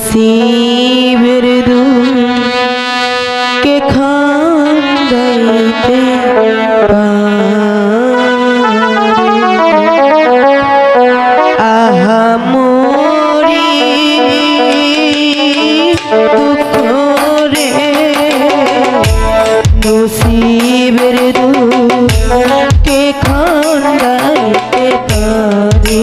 নসিবের কে খাইতে আহা মরি দুঃখ রে নসিবের কে খন্ডাইতে পারে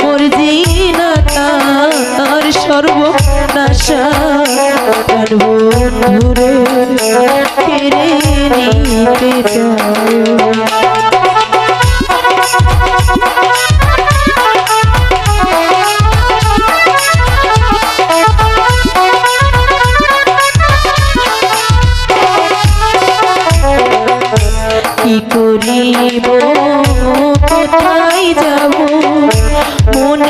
মোর জিনা তার সর্বনাশা। তার বন্ধুরে নিতে কি করিব?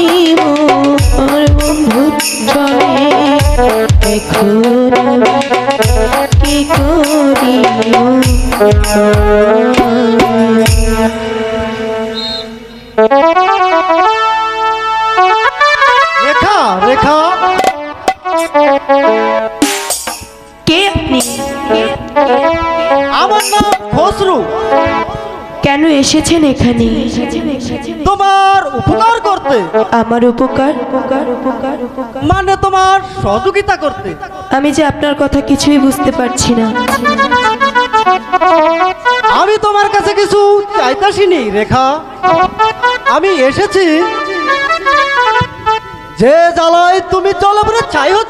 কোথানাই মোর বন্ধু চলে। এখন কি করি? রেখা রেখা। কে আপনি? আমার নাম খসরু। কেন এসেছেন এখানে? তোমার উপকার করতে। আমার উপকার? উপকার উপকার উপকার মানে তোমার সহযোগিতা করতে। আমি যে আপনার কথা কিছুই বুঝতে পারছি না। আমি তোমার কাছে কিছু চাইতাসিনি রেখা। আমি এসেছি। যে জ্বালায় তুমি চলে পরে চাই হচ্ছ